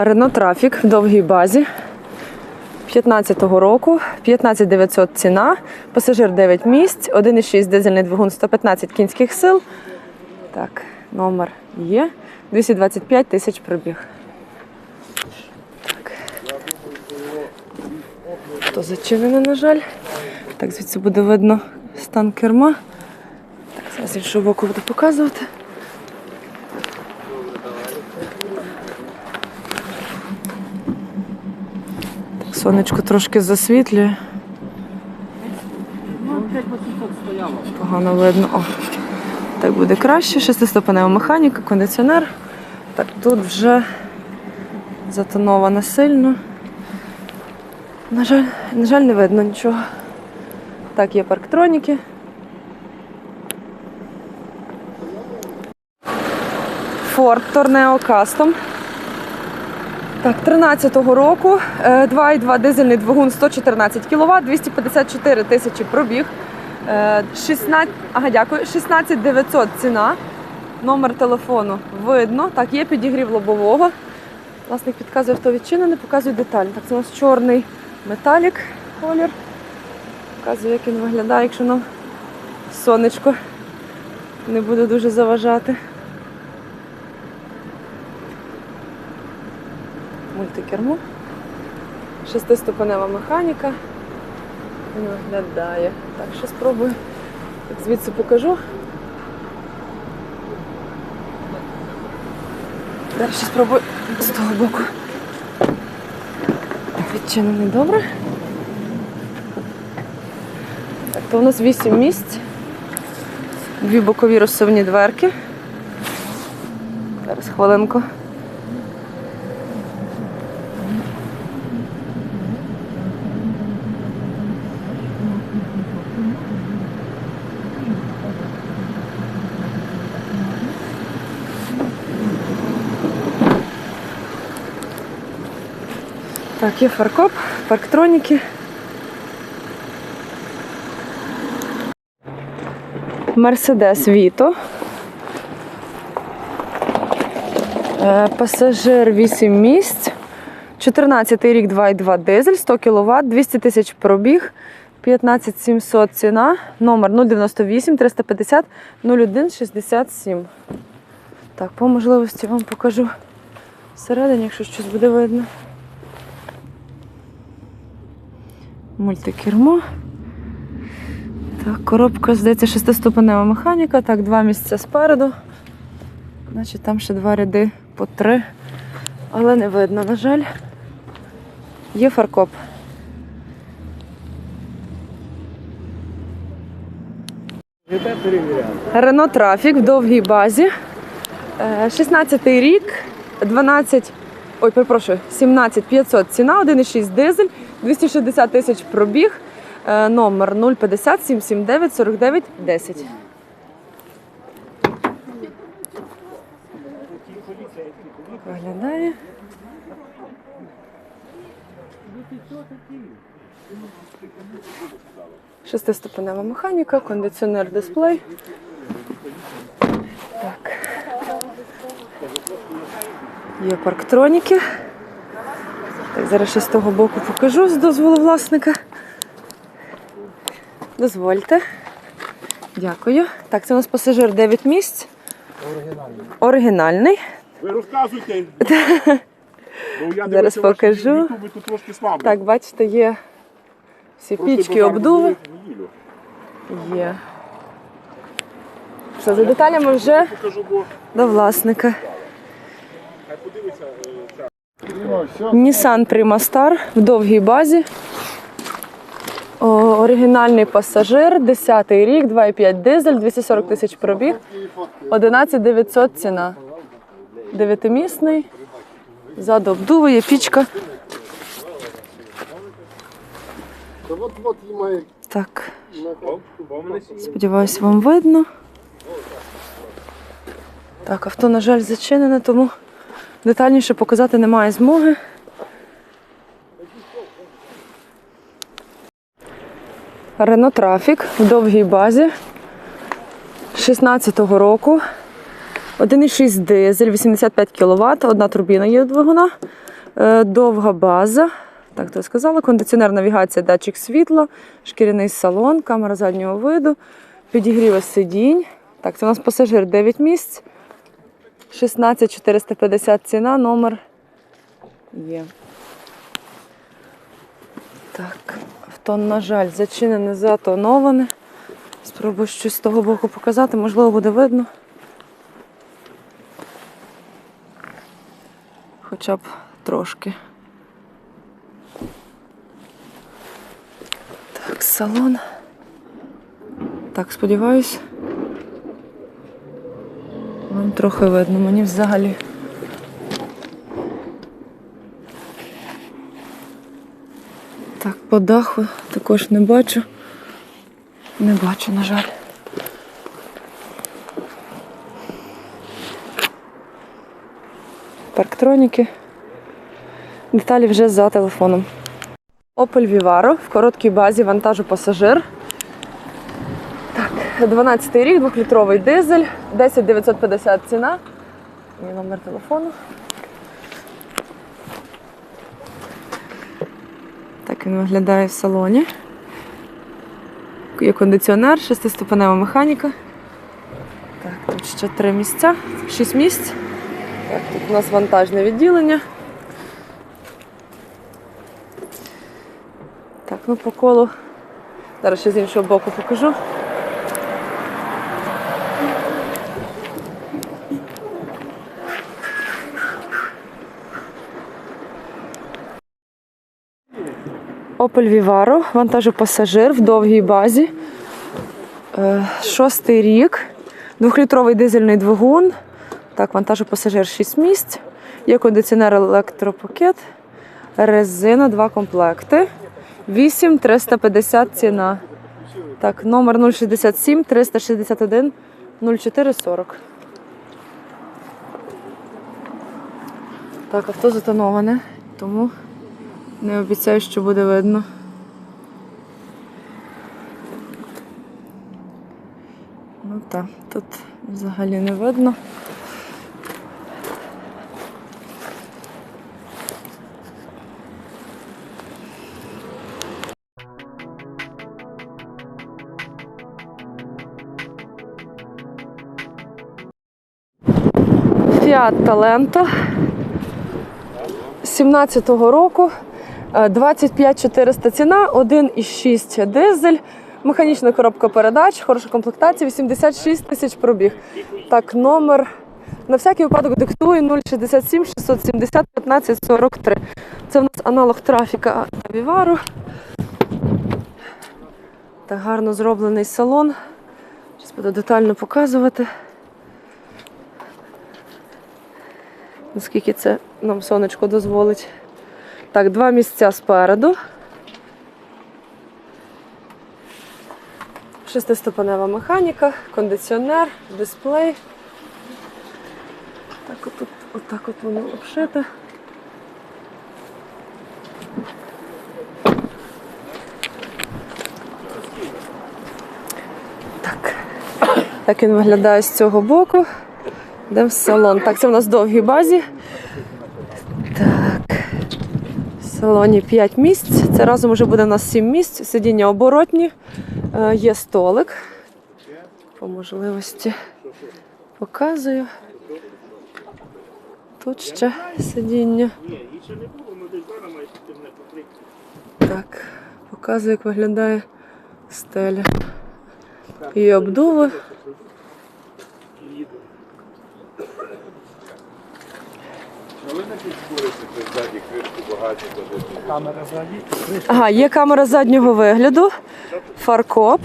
Рено Трафік в довгій базі. 15-го року, 15 900 ціна, пасажир 9 місць, 1,6 дизельний двигун, 115 кінських сил. Так, номер є. 225 тисяч пробіг. Так. То зачинено, на жаль. Так, звідси буде видно стан керма. Так, зараз іншого боку буду показувати. Сонечко трошки засвітлює. Погано видно. О, так буде краще. Шестиступенева механіка, кондиціонер. Так, тут вже затоновано сильно. На жаль, на жаль, не видно нічого. Так, є парктроніки. Ford Torneo Custom. Так, 13-го року, е, 2,2 дизельний двигун 114 кВт, 254 тисячі пробіг. Е, 16, ага, дякую, 16 900 ціна. Номер телефону видно. Так, є підігрів лобового. Власник підказує, хто відчинений, показує деталь. Так, це у нас чорний металік колір. Показує, як він виглядає, якщо нам сонечко не буде дуже заважати. Мультикермо. Шестиступенева механіка. Він виглядає. Так, ще спробую. Так, звідси покажу. Далі спробую з того боку. Відчинений добре. Так, то у нас 8 місць. Дві бокові розсувні дверки. Зараз хвилинку. Так, є фаркоп, парктроніки. Мерседес Віто. Е, Пасажир 8 місць. 14 рік 2,2 дизель, 100 кВт, 200 тисяч пробіг, 15 700 ціна, номер 098 350 01 67. Так, по можливості вам покажу всередині, якщо щось буде видно. Мультикермо. Так, коробка, здається, шестиступенева механіка. Так, два місця спереду. Значить, там ще два ряди по три. Але не видно, на жаль. Є фаркоп. Рено Трафік в довгій базі. 16 рік, 12, ой, перепрошую, 17 500 ціна, 1,6 дизель, 260 тисяч пробіг, Е, номер 050 779 49 10. Виглядає. Шестиступенева механіка, кондиціонер дисплей. Так. Є парктроніки. Так, зараз ще з того боку покажу з дозволу власника. Дозвольте. Дякую. Так, це у нас пасажир 9 місць. Оригінальний. Оригінальний. Ви розказуйте. Бо я Зараз дивився ваші покажу. ютуби, тут трошки слабо. Так, бачите, є всі Просто пічки, базар обдуви. Є. Все, за деталями вже Покажу, бо до власника. Nissan Star в довгій базі. О, оригінальний пасажир, 10 рік, 2,5 дизель, 240 тисяч пробіг, 11 900 ціна. Дев'ятимісний. Ззаду обдуває, пічка. Так. Сподіваюсь, вам видно. Так, авто, на жаль, зачинене, тому детальніше показати немає змоги. Рено Трафік в довгій базі 16-го року. 1,6 дизель, 85 кВт, одна турбіна є двигуна, Е, довга база. Так, то я сказала. Кондиціонер, навігація, датчик світла, шкіряний салон, камера заднього виду, підігріва сидінь. Так, це у нас пасажир 9 місць. 16 450 ціна, номер є. Так, авто, на жаль, зачинене, затоноване. Спробую щось з того боку показати, можливо, буде видно. Хоча б трошки. Так, салон. Так, сподіваюсь. Вам трохи видно, мені взагалі. Так, по даху також не бачу. Не бачу, на жаль. Парктроніки. Деталі вже за телефоном. Opel Vivaro в короткій базі вантажу пасажир. Так, 12 рік, 2-літровий дизель, 10 950 ціна. Мій номер телефону. Так він виглядає в салоні. Є кондиціонер, шестиступенева механіка. Так, тут ще три місця, шість місць. Так, тут у нас вантажне відділення. Так, ну по колу. Зараз ще з іншого боку покажу. Opel Vivaro, вантажопасажир в довгій базі. Е, Шостий рік. Двохлітровий дизельний двигун. Так, вантажопасажир 6 місць. Є кондиціонер електропакет. Резина, два комплекти. 8 350 ціна. Так, номер 067 361 0440. Так, авто затоноване, тому не обіцяю, що буде видно. Ну так, тут взагалі не видно. Fiat Talento 17-го року. Е, 25 400 ціна, 1,6 дизель, механічна коробка передач, хороша комплектація, 86 тисяч пробіг. Так, номер на всякий випадок диктую 067 670 15 43. Це в нас аналог трафіка Авівару. Так гарно зроблений салон. Зараз буду детально показувати. Наскільки це нам сонечко дозволить. Так, два місця спереду. Шестиступенева механіка, кондиціонер, дисплей. Так отут, отак от воно обшите. Так. Так він виглядає з цього боку. Йдемо в салон. Так, це в нас довгій базі. Так. В салоні 5 місць. Це разом вже буде у нас 7 місць. Сидіння оборотні. Е, Є столик. По можливості показую. Тут ще сидіння. Так, показую, як виглядає стеля. І обдуви. Ага, є камера заднього вигляду, фаркоп.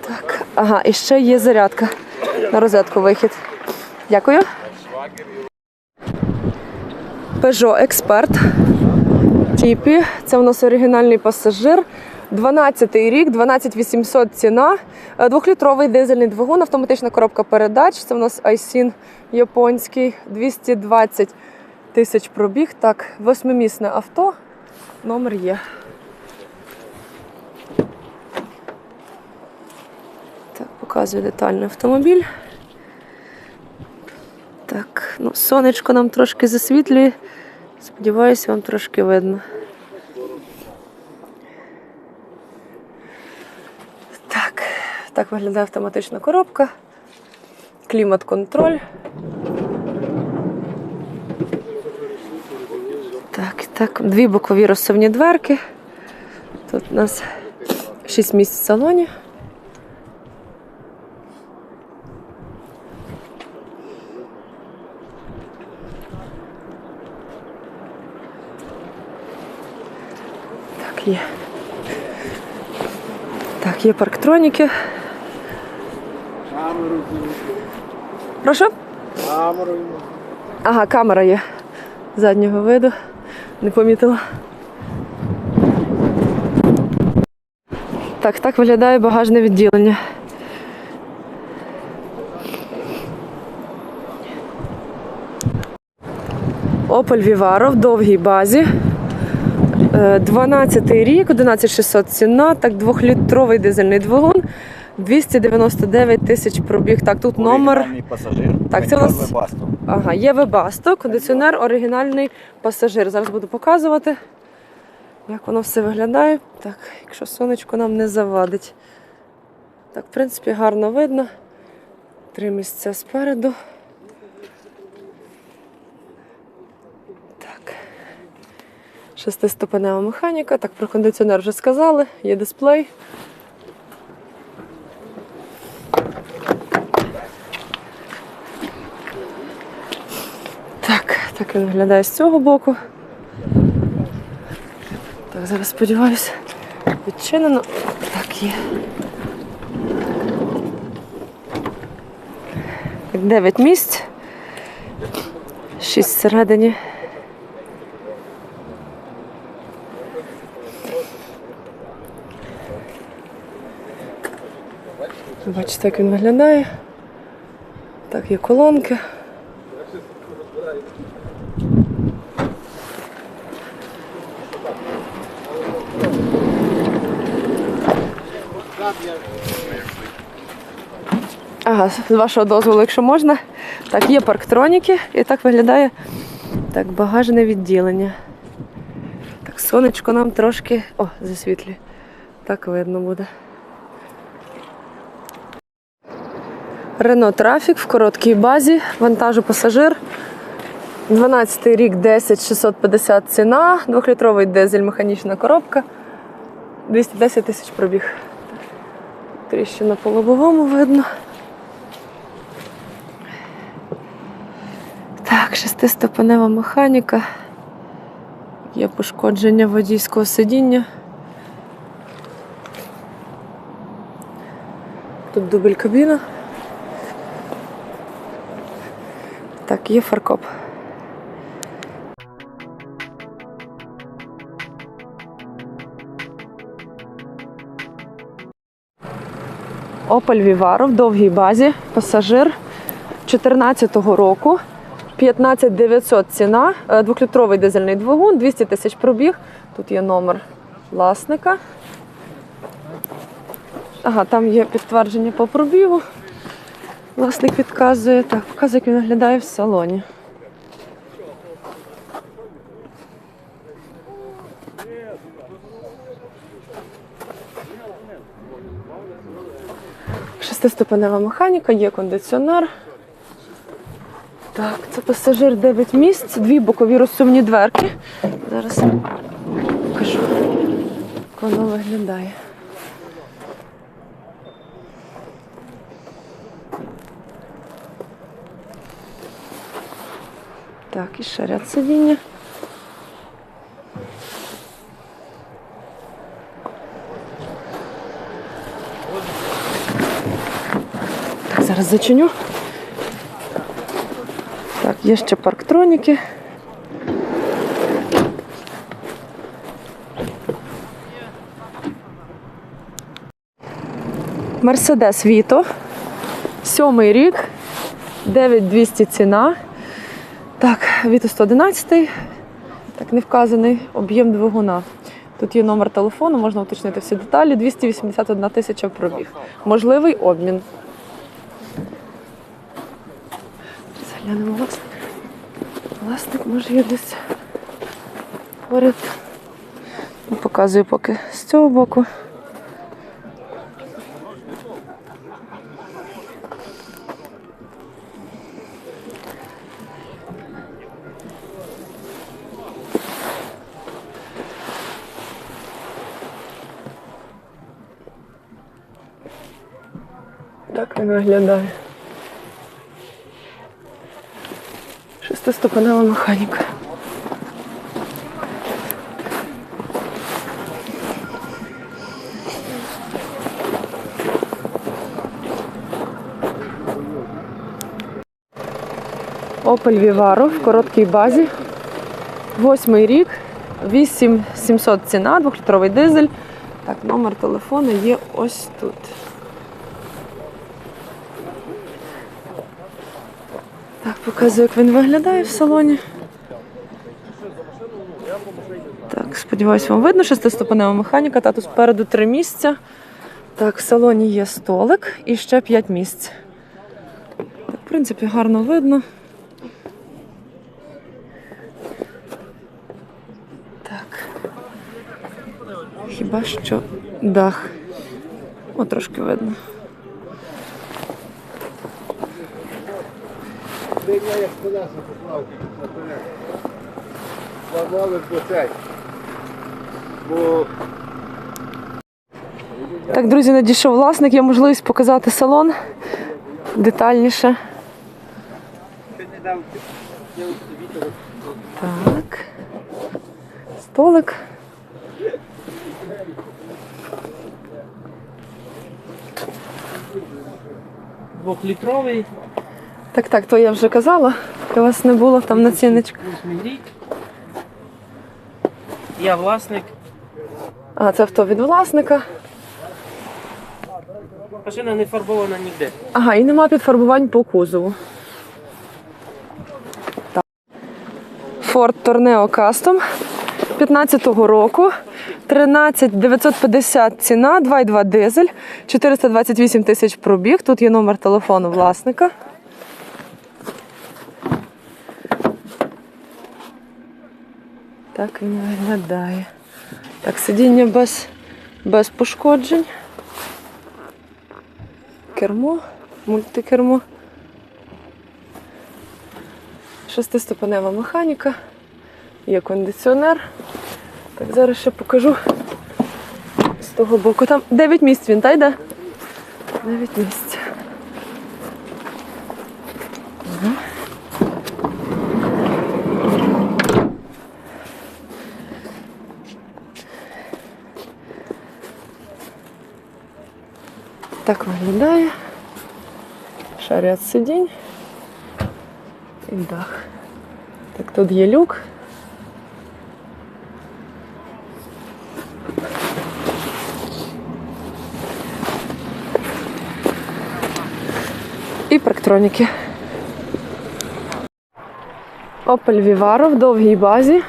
Так, ага, і ще є зарядка на розетку вихід. Дякую. Peugeot Експерт. Тіпі. Це у нас оригінальний пасажир. 12-й рік, 12800 ціна. Е, Двохлітровий дизельний двигун, автоматична коробка передач. Це у нас Айсін японський, 220 тисяч пробіг. Так, восьмимісне авто. Номер є. Так, показую детально автомобіль. Так, ну, сонечко нам трошки засвітлює. Сподіваюся, вам трошки видно. Так, так виглядає автоматична коробка. Клімат-контроль. Так, так, дві бокові розсувні дверки. Тут у нас 6 місць в салоні. Так, є. Так, є парктроніки. Камеру Прошу? Камеру. Ага, камера є заднього виду. Не помітила. Так, так виглядає багажне відділення. Opel Vivaro в довгій базі. Е, 12 рік, 11600 ціна, так, двохлітровий дизельний двигун, 299 тисяч пробіг. Так, тут номер. Пасажир. Так, це у нас-. Ага, є вебасто, кондиціонер, оригінальний пасажир. Зараз буду показувати, як воно все виглядає. Так, якщо сонечко нам не завадить. Так, в принципі, гарно видно. Три місця спереду. Так. Шестиступенева механіка. Так, про кондиціонер вже сказали. Є дисплей. Так, так він виглядає з цього боку. Так, зараз сподіваюся, відчинено. Так, є. 9 місць. 6 всередині. Бачите, як він виглядає. Так, є колонки. Ага, з вашого дозволу, якщо можна. Так, є парктроніки, і так виглядає так, багажне відділення. Так, сонечко нам трошки. О, засвітлює. Так видно буде. Рено Трафік в короткій базі, вантажу пасажир. 12 рік 10 650 ціна, 2-літровий дизель, механічна коробка. 210 тисяч пробіг. Тріщина по лобовому видно. Так, шестиступенева механіка. Є пошкодження водійського сидіння. Тут дубль кабіна. Так, є фаркоп. Opel Vivaro в довгій базі, пасажир 14-го року. 15 900 ціна, е, двохлітровий дизельний двигун, 200 тисяч пробіг. Тут є номер власника. Ага, там є підтвердження по пробігу. Власник підказує. Так, показує, як він виглядає в салоні. Шестиступенева механіка, є кондиціонер. Так, це пасажир 9 місць, дві бокові розсувні дверки. Зараз покажу, як воно виглядає. Так, і ще ряд сидіння. Так, зараз зачиню. Так, є ще парктроніки. Мерседес Віто. Сьомий рік. 9200 ціна. Віто 111. Так, не вказаний об'єм двигуна. Тут є номер телефону, можна уточнити всі деталі. 281 тисяча пробіг. Можливий обмін. Заглянемо власник. Власник може є десь поряд. Ну, Показую поки з цього боку. Так він виглядає. Шестиступенева механіка. Opel Vivaro в короткій базі. Восьмий рік, 8700 ціна, двохлітровий дизель. Так, номер телефону є ось тут. Показую, як він виглядає в салоні. Так, сподіваюсь, вам видно шестиступенева механіка. Тату спереду три місця. Так, в салоні є столик і ще п'ять місць. В принципі, гарно видно. Так. Хіба що дах. О, трошки видно. Я як колеса поправки наперед. Планували до цей. Бо Так, друзі, надійшов власник, є можливість показати салон детальніше. Так. Столик. Двохлітровий, Так, так, то я вже казала. У вас не було там націночка. восьмий. Я власник. А, це авто від власника. Машина не фарбована ніде. Ага, і нема підфарбувань по кузову. Так. Ford Tourneo Custom 15-го року. 13 950 ціна, 2,2 дизель, 428 тисяч пробіг. Тут є номер телефону власника. Так він виглядає. Так, сидіння без, без пошкоджень. Кермо, мультикермо. Шестиступенева механіка. Є кондиціонер. Так, зараз ще покажу з того боку. Там 9 місць він, та йде? 9 місць. Ага. Так виглядає. Ряд сидінь. І дах. Так, тут є люк. І парктроніки. Opel Vivaro в довгій базі.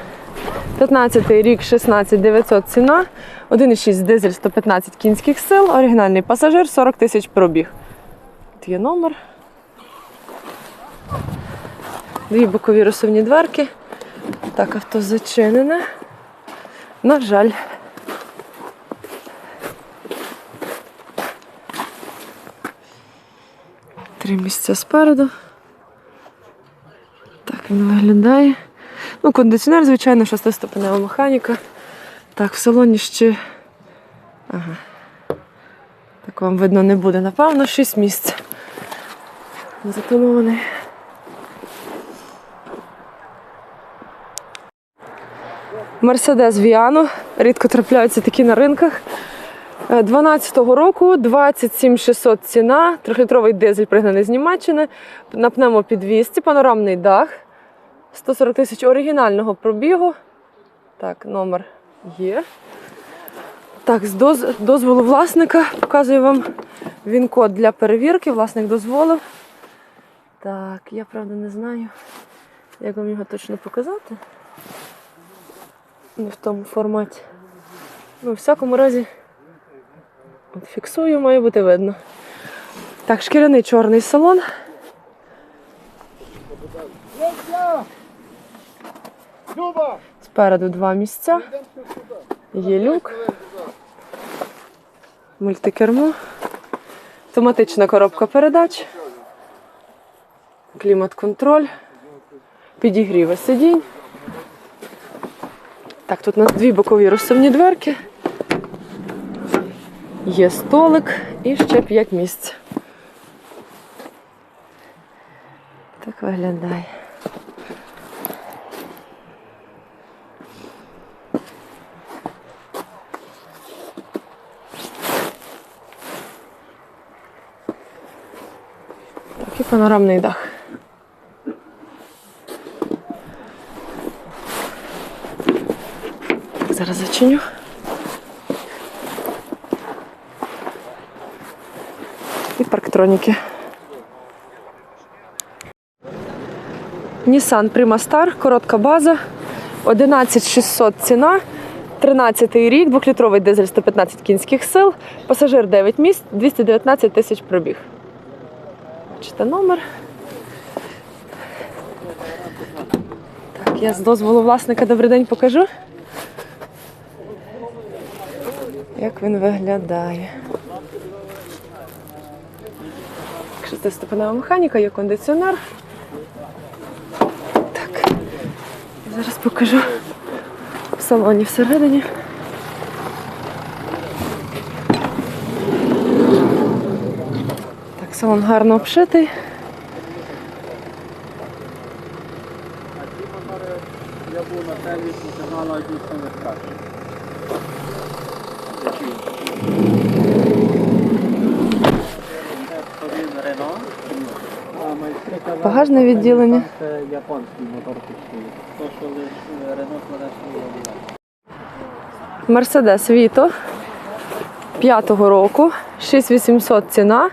15 рік, 16 900 ціна. 1,6 дизель 115 кінських сил. Оригінальний пасажир 40 тисяч пробіг. Тут є номер. Дві бокові розсувні дверки. Так, авто зачинене. На жаль. Три місця спереду. Так він виглядає. Ну, кондиціонер, звичайно, шестиступенева механіка. Так, в салоні ще. Ага. Так вам видно не буде, напевно, 6 місць. Затонований. Мерседес Віано. Рідко трапляються такі на ринках. Е, 12-го року 27 600 ціна, трьохлітровий дизель пригнаний з Німеччини, на пневмопідвісці, панорамний дах, 140 тисяч оригінального пробігу. Так, номер є. Так, з доз- дозволу власника показую вам він код для перевірки. Власник дозволив. Так, я правда не знаю, як вам його точно показати. Не в тому форматі. Ну, в всякому разі, от фіксую, має бути видно. Так, шкіряний чорний салон. Спереду два місця. Є люк. Мультикермо. Автоматична коробка передач. Клімат-контроль. Підігріви сидінь. Так, тут у нас дві бокові розсувні дверки. Є столик і ще п'ять місць. Так виглядає. І панорамний дах. Зараз зачиню. І парктроніки. Nissan Star, коротка база, 11600 ціна, 13 рік, 2-літровий дизель 115 кінських сил, пасажир 9 місць, 219 тисяч пробіг. Бачите номер. Так, я з дозволу власника добрий день покажу. Як він виглядає. Шестиступенева механіка, є кондиціонер. Так, зараз покажу в салоні всередині. Салон гарно обшитий. Я дійсно не скажу. Багажне відділення. Це японський мотор. То, що Рено кладе Мерседес Віто 5-го року, 6800 ціна.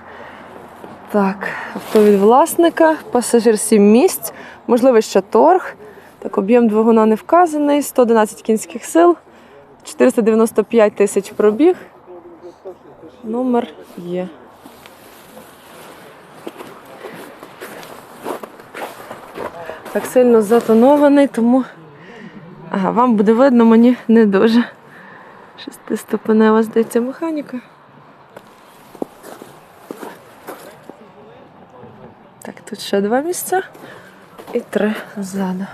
Так, авто від власника, пасажир 7 місць, можливо, ще торг. Так, об'єм двигуна не вказаний, 111 кінських сил, 495 тисяч пробіг. Номер є. Так сильно затонований, тому ага, вам буде видно, мені не дуже. Шестиступенева, здається, механіка. Тут ще два місця і три ззаду.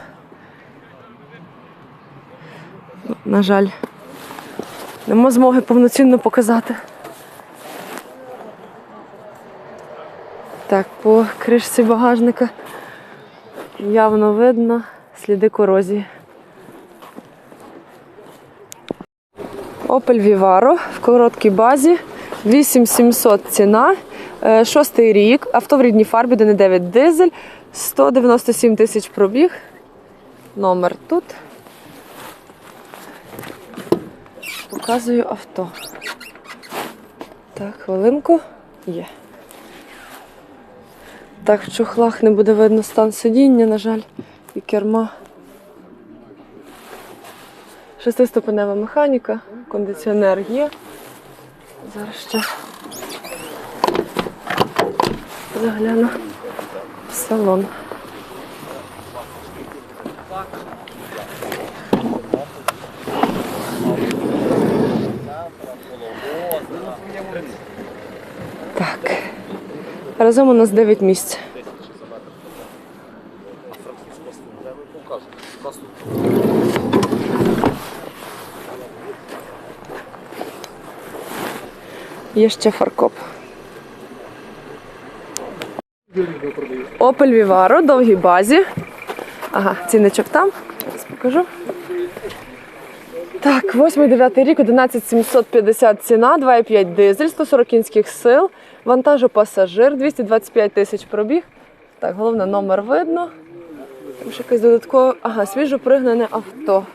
На жаль, нема змоги повноцінно показати. Так, по кришці багажника явно видно сліди корозії. Opel Vivaro в короткій базі. 8700 ціна. Е, Шостий рік. Авто в рідній фарбі 1.9 дизель. 197 тисяч пробіг. Номер тут. Показую авто. Так, хвилинку. Є. Так, в чохлах не буде видно стан сидіння, на жаль, і керма. Шестиступенева механіка, кондиціонер є. Зараз ще загляну в салон. Так. Разом у нас 9 місць. Є ще фаркоп. Opel Vivaro, довгій базі. Ага, цінничок там. Зараз покажу. Так, 8-9 рік, 11750 ціна, 2,5 дизель, 140 кінських сил, вантажопасажир, 225 тисяч пробіг. Так, головне, номер видно. Там ще якесь додаткове. Ага, свіжо пригнане авто.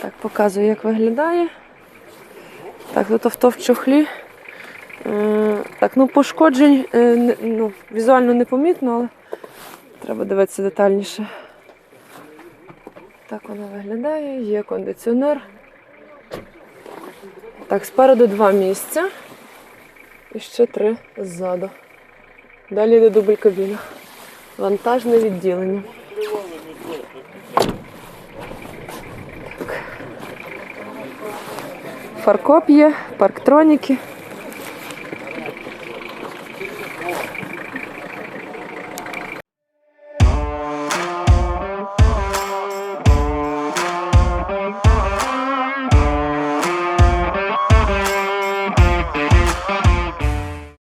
Так, показую, як виглядає. Так, тут авто в чохлі. Е, Так, ну пошкоджень е, ну, візуально непомітно, але треба дивитися детальніше. Так вона виглядає, є кондиціонер. Так, спереду два місця. І ще три ззаду. Далі йде дубль кабіна. Вантажне відділення. Фаркоп є, парктроніки.